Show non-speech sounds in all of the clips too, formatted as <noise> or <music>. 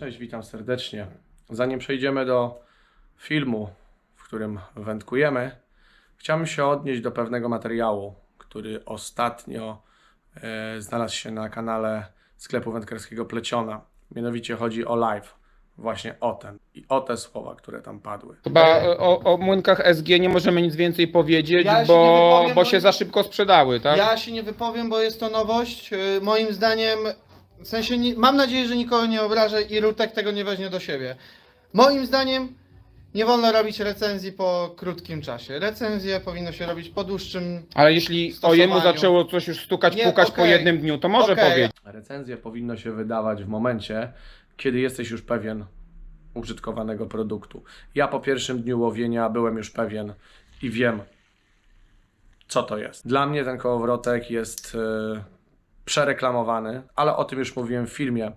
Cześć, witam serdecznie. Zanim przejdziemy do filmu, w którym wędkujemy, chciałbym się odnieść do pewnego materiału, który ostatnio e, znalazł się na kanale sklepu wędkarskiego Pleciona. Mianowicie chodzi o live, właśnie o ten i o te słowa, które tam padły. Chyba o, o młynkach SG nie możemy nic więcej powiedzieć, Ja się nie bo, wypowiem, bo bo- się za szybko sprzedały, tak? Ja się nie wypowiem, bo jest to nowość. Yy, Moim zdaniem, w sensie, nie, mam nadzieję, że nikogo nie obrażę i Rutek tego nie weźmie do siebie. Moim zdaniem, nie wolno robić recenzji po krótkim czasie. Recenzje powinno się robić po dłuższym. Ale jeśli o stosowaniu. jemu zaczęło coś już stukać, Nie, pukać po okej. jednym dniu, to może Okej. powiedzieć. Recenzję powinno się wydawać w momencie, kiedy jesteś już pewien użytkowanego produktu. Ja po pierwszym dniu łowienia byłem już pewien i wiem, co to jest. Dla mnie ten kołowrotek jest e, przereklamowany, ale o tym już mówiłem w filmie.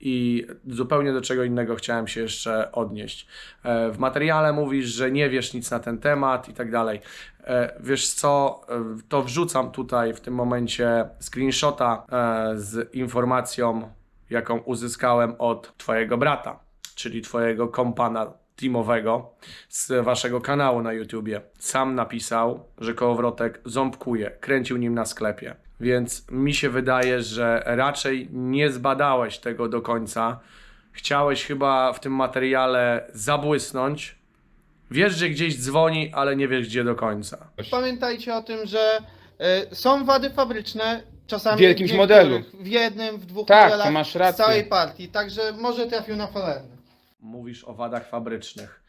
I zupełnie do czego innego chciałem się jeszcze odnieść. E, W materiale mówisz, że nie wiesz nic na ten temat i tak dalej. E, Wiesz co, e, to wrzucam tutaj w tym momencie screenshota z informacją, jaką uzyskałem od Twojego brata, czyli Twojego kompana teamowego z Waszego kanału na YouTubie. Sam napisał, że kołowrotek ząbkuje, kręcił nim na sklepie. Więc mi się wydaje, że raczej nie zbadałeś tego do końca. Chciałeś chyba w tym materiale zabłysnąć. Wiesz, że gdzieś dzwoni, ale nie wiesz gdzie do końca. Pamiętajcie o tym, że y, są wady fabryczne. Czasami W jakimś niektórych- modelu. W jednym, w dwóch Tak, modelach masz z rację. całej partii. Także może trafił na falerny. Mówisz o wadach fabrycznych.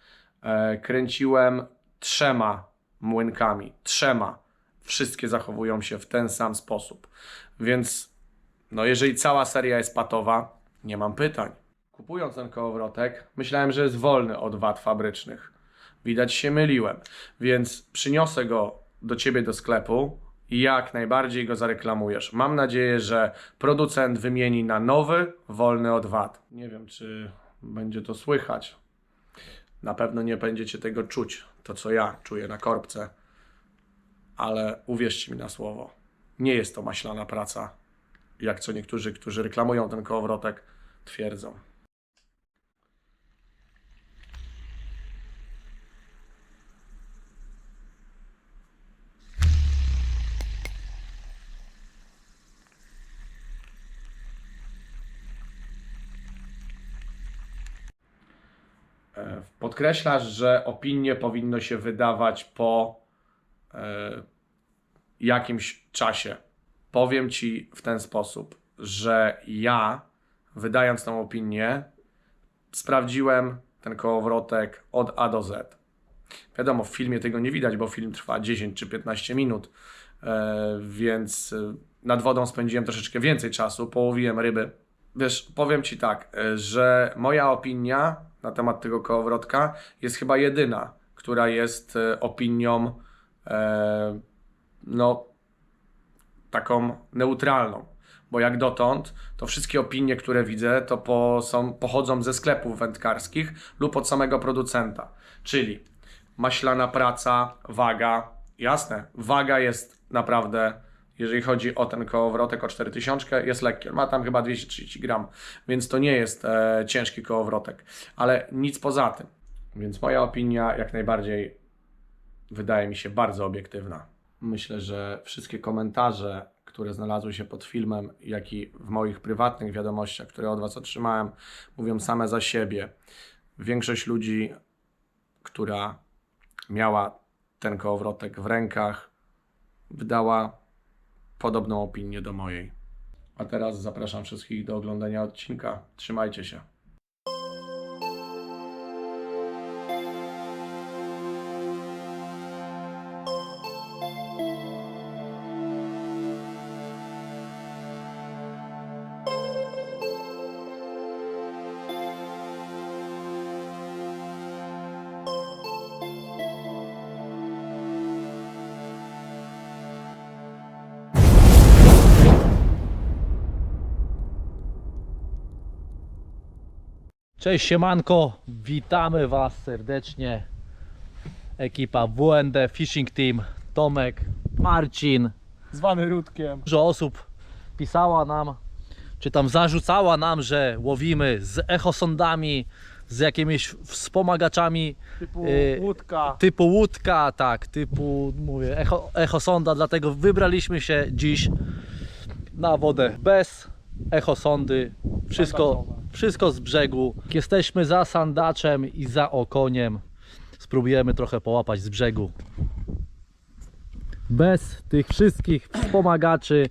E, kręciłem trzema młynkami. Trzema. Wszystkie zachowują się w ten sam sposób. Więc, no, jeżeli cała seria jest patowa, nie mam pytań. Kupując ten kołowrotek, myślałem, że jest wolny od wad fabrycznych. Widać się myliłem, więc przyniosę go do ciebie do sklepu i jak najbardziej go zareklamujesz. Mam nadzieję, że producent wymieni na nowy, wolny od wad. Nie wiem, czy będzie to słychać. Na pewno nie będziecie tego czuć, to co ja czuję na korbce, ale uwierzcie mi na słowo, nie jest to maślana praca, jak co niektórzy, którzy reklamują ten kołowrotek, twierdzą. E, Podkreślasz, że opinie powinno się wydawać po jakimś czasie. Powiem ci w ten sposób, że ja, wydając tą opinię, sprawdziłem ten kołowrotek od A do Z. Wiadomo, w filmie tego nie widać, bo film trwa 10 czy 15 minut, e, więc e, nad wodą spędziłem troszeczkę więcej czasu, połowiłem ryby. Wiesz, powiem ci tak, e, że moja opinia na temat tego kołowrotka jest chyba jedyna, która jest e, opinią e, no taką neutralną. Bo jak dotąd, to wszystkie opinie, które widzę, to po, są, pochodzą ze sklepów wędkarskich lub od samego producenta. Czyli maślana praca, waga. Jasne, waga jest naprawdę, jeżeli chodzi o ten kołowrotek o 4000, jest lekki. Ma tam chyba 230 gram, więc to nie jest e, ciężki kołowrotek. Ale nic poza tym. Więc moja opinia jak najbardziej wydaje mi się bardzo obiektywna. Myślę, że wszystkie komentarze, które znalazły się pod filmem, jak i w moich prywatnych wiadomościach, które od Was otrzymałem, mówią same za siebie. Większość ludzi, która miała ten kołowrotek w rękach, wydała podobną opinię do mojej. A teraz zapraszam wszystkich do oglądania odcinka. Trzymajcie się. Cześć siemanko, witamy Was serdecznie. Ekipa WND Fishing Team, Tomek, Marcin. Zwany Rudkiem. Dużo osób pisała nam, czy tam zarzucała nam, że łowimy z echosondami, z jakimiś wspomagaczami Typu Y, łódka. typu łódka, tak, typu mówię, echo, echosonda, dlatego wybraliśmy się dziś na wodę bez echosondy, wszystko. Wszystko z brzegu. Jesteśmy za sandaczem i za okoniem. Spróbujemy trochę połapać z brzegu. Bez tych wszystkich wspomagaczy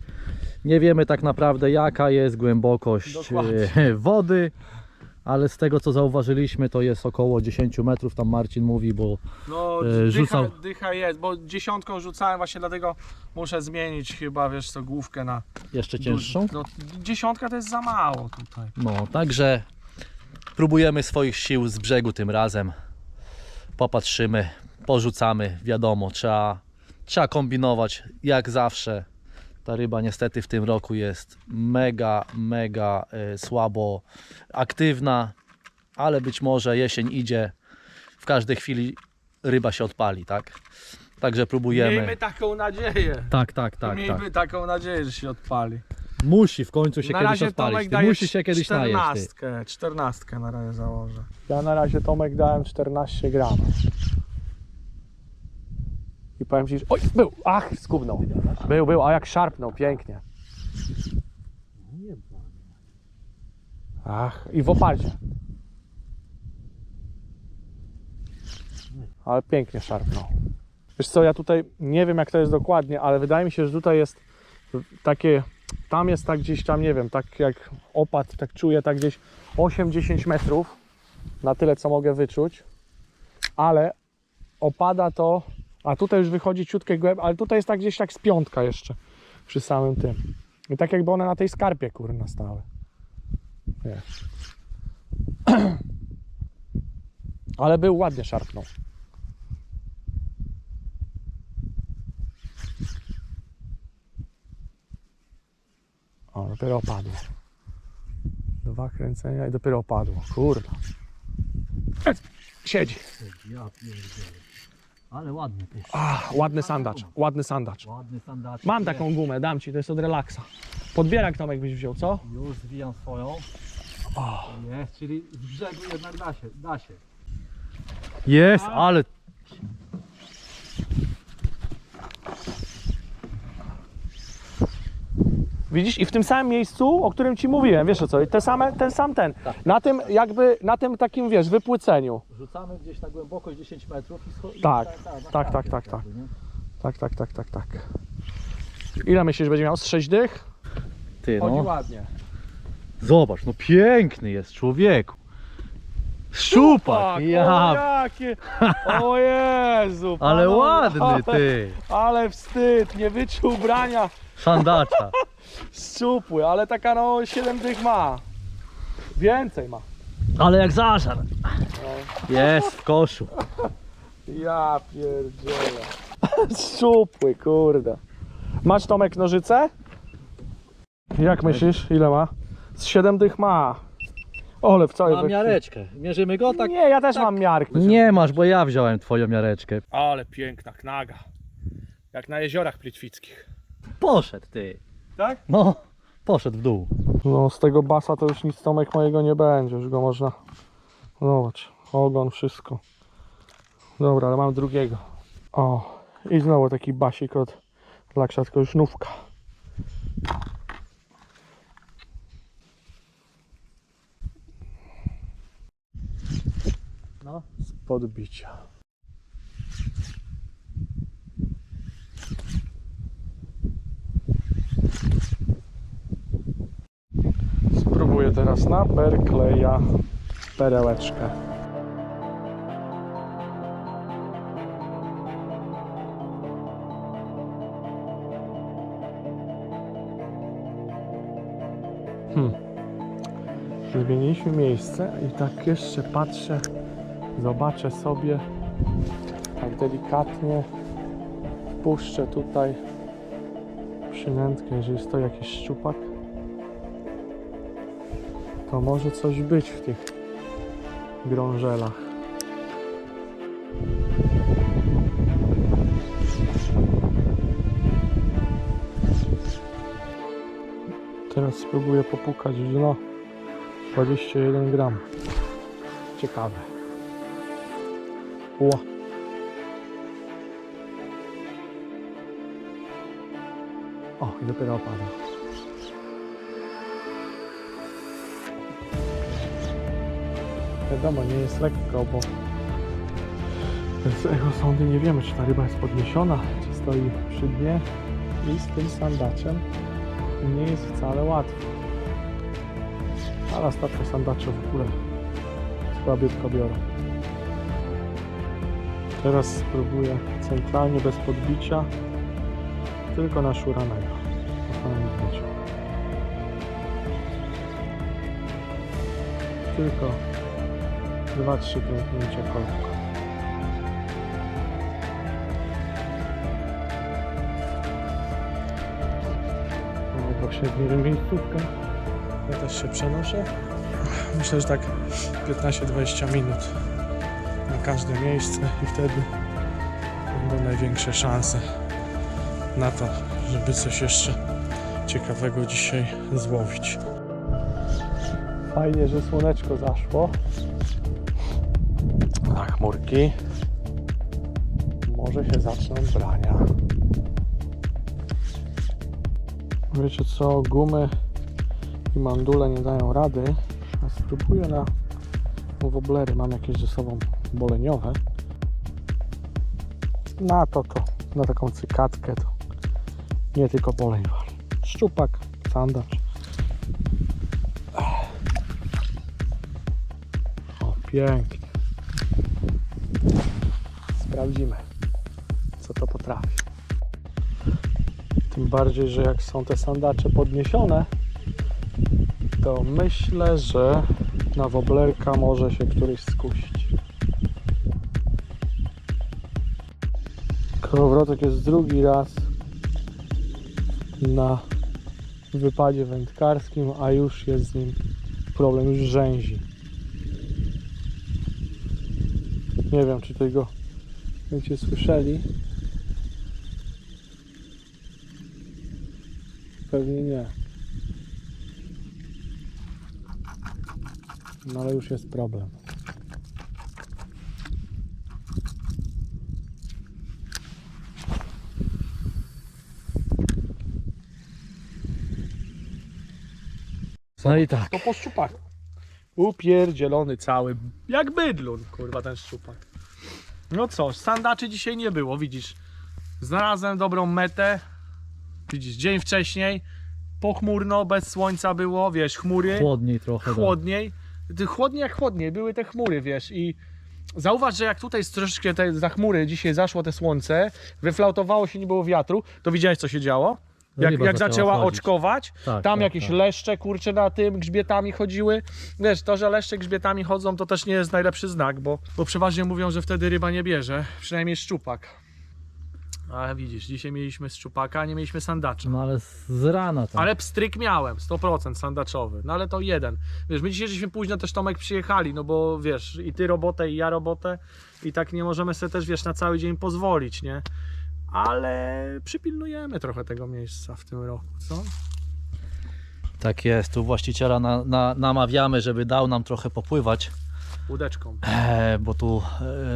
nie wiemy tak naprawdę jaka jest głębokość Dokładnie. e, wody, ale z tego co zauważyliśmy to jest około 10 metrów, tam Marcin mówi, bo No, e, dycha, rzucał- dycha jest, bo dziesiątką rzucałem właśnie dlatego muszę zmienić chyba, wiesz co, główkę na jeszcze cięższą. No, dziesiątka to jest za mało tutaj. No, także próbujemy swoich sił z brzegu tym razem. Popatrzymy, porzucamy, wiadomo, trzeba, trzeba kombinować jak zawsze. Ta ryba niestety w tym roku jest mega, mega e, słabo aktywna, ale być może jesień idzie, w każdej chwili ryba się odpali, tak? Także próbujemy. Miejmy taką nadzieję. Tak, tak, tak, Miejmy tak. taką nadzieję, że się odpali. Musi w końcu się na kiedyś razie odpalić. Tomek musi się kiedyś najeść. Czternastkę, czternastkę na razie założę. Ja na razie Tomek dałem 14 gram. I powiem ci, że... Oj, był! Ach, skubnął. Był, był, a jak szarpnął, pięknie. Ach, i w oparcie. Ale pięknie szarpnął. Wiesz co, ja tutaj nie wiem jak to jest dokładnie, ale wydaje mi się, że tutaj jest takie, tam jest tak gdzieś tam, nie wiem, tak jak opad, tak czuję, tak gdzieś 8-10 metrów na tyle, co mogę wyczuć, ale opada to, a tutaj już wychodzi ciutkie głęb, ale tutaj jest tak gdzieś tak z piątka jeszcze przy samym tym. I tak jakby one na tej skarpie kurna stały. Wiesz. <clears throat> Ale był ładnie szarpnął. O, dopiero opadło. Dwa kręcenia i dopiero opadło. Kurwa. Siedzi. Ale ładny ty. Ah, ładny sandacz, ładny sandacz. Ładny sandacz. Mam taką gumę, dam ci, to jest od relaksa. Podbierak Tomek byś wziął, co? Już zwijam swoją. Jest, czyli z brzegu jednak da się, da się. Jest, ale Widzisz, i w tym samym miejscu, o którym ci mówiłem, wiesz o co, te same, ten sam ten. Na tym jakby, na tym takim, wiesz, wypłyceniu. rzucamy gdzieś na głębokość 10 metrów i Tak, ta- ta- na tak, tak, tak, tak. Tak, tak, tak, tak, tak. Ile myślisz, że będzie miał? Z sześć dych? Ty Chodzi no, ładnie. zobacz, no piękny jest człowieku. Szczupak, O ja, jakie! O <laughs> Jezu! ale panowie, ładny ty. <laughs> Ale wstyd, nie wyczuł ubrania Sandacza. <laughs> szczupły, ale taka no 7 dych ma. Więcej ma. Ale jak zażar. Jest w koszu. Ja pierdzielę. Szczupły, kurde. Masz Tomek nożyce? Jak myślisz, ile ma? Z 7 dych ma. Ole, w całej Mam we krwi. miareczkę. Mierzymy go tak? Nie, ja też mam miarkę. Nie masz, bo ja wziąłem twoją miareczkę. Ale piękna knaga. Jak na jeziorach plitwickich. Poszedł ty. Tak? No, poszedł w dół. No z tego basa to już nic Tomek mojego nie będzie, już go można... Zobacz, ogon, wszystko. Dobra, ale mam drugiego. O, i znowu taki basik od Laksa, tylko już nówka. Z podbicia. Spróbuję teraz na Berkleya perełeczkę. Hmm. Zmieniliśmy miejsce i tak jeszcze patrzę, zobaczę sobie, tak delikatnie wpuszczę tutaj przynętkę, jeżeli stoi jakiś szczupak to może coś być w tych grążelach. Teraz spróbuję popukać w dno. 21 gram. Ciekawe. Ło. O, i dopiero opadł. Wiadomo, nie jest lekko, bo z echosondy nie wiemy, czy ta ryba jest podniesiona, czy stoi przy dnie i z tym sandaczem nie jest wcale łatwo. Ale ostatnio sandacze w ogóle słabiutko biorą. Teraz spróbuję centralnie bez podbicia, tylko na szuranego. Tylko 2-3 krętnięcia kolką. Mamy właśnie w miarę miejscówkę. Ja też się przenoszę. Myślę, że tak 15-20 minut każde miejsce i wtedy będą największe szanse na to, żeby coś jeszcze ciekawego dzisiaj złowić. Fajnie, że słoneczko zaszło. Na chmurki. Może się zaczną brania. Wiecie co, gumy i mandule nie dają rady. Spróbuję na woblery. Mam jakieś ze sobą boleniowe. Na to to, na taką cykatkę to nie tylko boleń wali. Szczupak, sandacz. O, pięknie. Sprawdzimy, co to potrafi. Tym bardziej, że jak są te sandacze podniesione, to myślę, że na woblerka może się któryś skusić. Kołowrotek jest drugi raz na wypadzie wędkarskim, a już jest z nim problem, już rzęzi. Nie wiem, czy tego będziecie słyszeli. Pewnie nie. No ale już jest problem. No i tak. To po szczupaku. Upierdzielony cały, jak bydlun, kurwa, ten szczupak. No co, sandaczy dzisiaj nie było, widzisz. Znalazłem dobrą metę. Widzisz, dzień wcześniej, pochmurno, bez słońca było, wiesz, chmury, Chłodniej trochę. tak. chłodniej. Ty- Chłodniej jak chłodniej, były te chmury, wiesz, i zauważ, że jak tutaj troszeczkę te, za chmury dzisiaj zaszło te słońce, wyflautowało się nie było wiatru, to widziałeś co się działo? Jak, Ryba jak zaczęła chodzić. oczkować, Tak, tam tak, jakieś tak. leszcze kurcze na tym grzbietami chodziły. Wiesz, to, że leszcze grzbietami chodzą, to też nie jest najlepszy znak, bo, bo przeważnie mówią, że wtedy ryba nie bierze, przynajmniej szczupak. Ale widzisz, dzisiaj mieliśmy szczupaka, a nie mieliśmy sandacza. No ale z- z rana tam. Ale pstryk miałem, 100% sandaczowy, no ale to jeden. Wiesz, my dzisiaj żeśmy późno też Tomek przyjechali, no bo wiesz, i ty robotę, i ja robotę i tak nie możemy sobie też, wiesz, na cały dzień pozwolić, nie? Ale przypilnujemy trochę tego miejsca w tym roku, co? Tak jest, tu właściciela na, na, namawiamy, żeby dał nam trochę popływać, Łódeczką. e, bo tu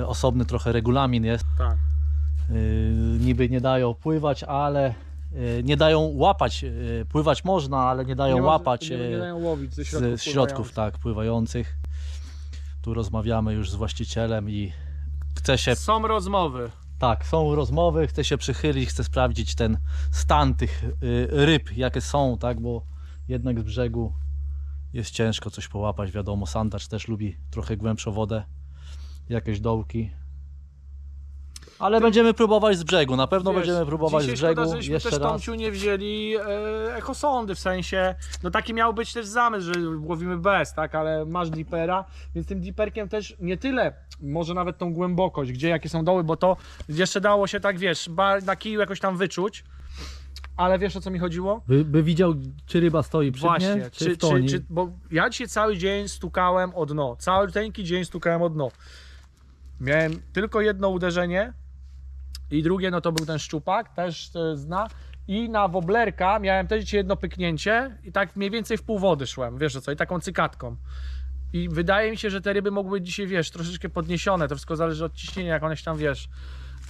e, osobny trochę regulamin jest. Tak. E, niby nie dają pływać, ale e, nie dają łapać. E, pływać można, ale nie dają Nie łapać Nie, nie dają łowić ze środków, z środków pływających. tak, pływających. Tu rozmawiamy już z właścicielem i chce się Są rozmowy. Tak, są rozmowy, chcę się przychylić, chcę sprawdzić ten stan tych y, ryb, jakie są, tak, bo jednak z brzegu jest ciężko coś połapać, wiadomo, sandacz też lubi trochę głębszą wodę, jakieś dołki. Ale będziemy próbować z brzegu, na pewno Wiesz, będziemy próbować z dzisiaj brzegu szkoda, żeśmy jeszcze też raz. Tomciu nie wzięli e, echosondy, w sensie, no taki miał być też zamysł, że łowimy bez, tak, ale masz dipera, więc tym diperkiem też nie tyle, może nawet tą głębokość, gdzie jakie są doły, bo to jeszcze dało się tak, wiesz, ba- na kiju jakoś tam wyczuć, ale wiesz o co mi chodziło? By, by widział, czy ryba stoi przy Właśnie, dnie, czy, czy, czy, toni. czy, bo ja dzisiaj cały dzień stukałem o dno, cały tenki dzień stukałem o dno. Miałem tylko jedno uderzenie i drugie no to był ten szczupak, też e, zna I na woblerka miałem też dzisiaj jedno pyknięcie i tak mniej więcej w pół wody szłem, wiesz o co, i taką cykatką. I wydaje mi się, że te ryby mogły być dzisiaj, wiesz, troszeczkę podniesione, to wszystko zależy od ciśnienia, jak one się tam, wiesz,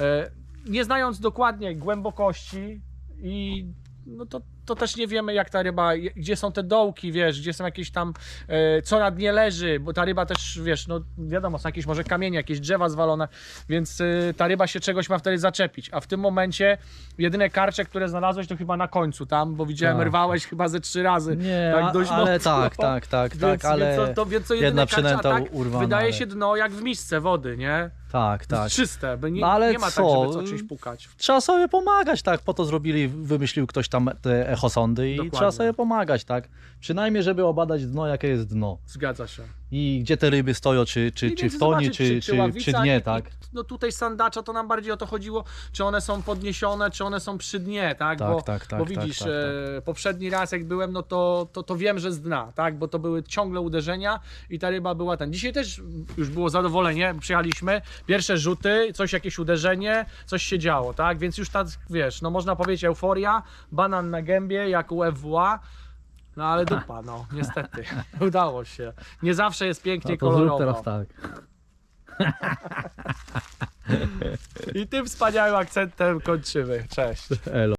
e, nie znając dokładnie głębokości i no to, to też nie wiemy jak ta ryba, gdzie są te dołki, wiesz, gdzie są jakieś tam, e, co na dnie leży, bo ta ryba też, wiesz, no wiadomo, są jakieś może kamienie, jakieś drzewa zwalone, więc e, ta ryba się czegoś ma wtedy zaczepić, a w tym momencie jedyne karcze, które znalazłeś to chyba na końcu tam, bo widziałem, Tak. rwałeś chyba ze trzy razy. Nie, tak dość ale mocno. tak, tak, tak, Więc, tak, ale więc to, to, więc to jedna przynęta tak urwana, Wydaje ale- się dno jak w misce wody, nie? Tak, tak. Czyste, by nie, No ale nie ma tak, co? żeby co czymś pukać. Trzeba sobie pomagać, tak? Po to zrobili, wymyślił ktoś tam te echosondy i Dokładnie. trzeba sobie pomagać, tak? Przynajmniej, żeby obadać dno, jakie jest dno. Zgadza się. I gdzie te ryby stoją, czy, czy, czy w tonie, czy, czy, ławica przy dnie, tak? No tutaj sandacza to nam bardziej o to chodziło, czy one są podniesione, czy one są przy dnie, tak? Tak, bo, tak, tak, bo tak, widzisz, tak, e, poprzedni raz jak byłem, no to, to, to wiem, że z dna, tak? Bo to były ciągle uderzenia i ta ryba była ten. Dzisiaj też już było zadowolenie, przyjechaliśmy, pierwsze rzuty, coś jakieś uderzenie, coś się działo, tak? Więc już tak, wiesz, no można powiedzieć euforia, banan na gębie, jak u FWA, no ale <laughs> dupa, no, niestety. <laughs> Udało się. Nie zawsze jest pięknie No kolorowo. teraz tak. <laughs> I tym wspaniałym akcentem kończymy. Cześć. Elo.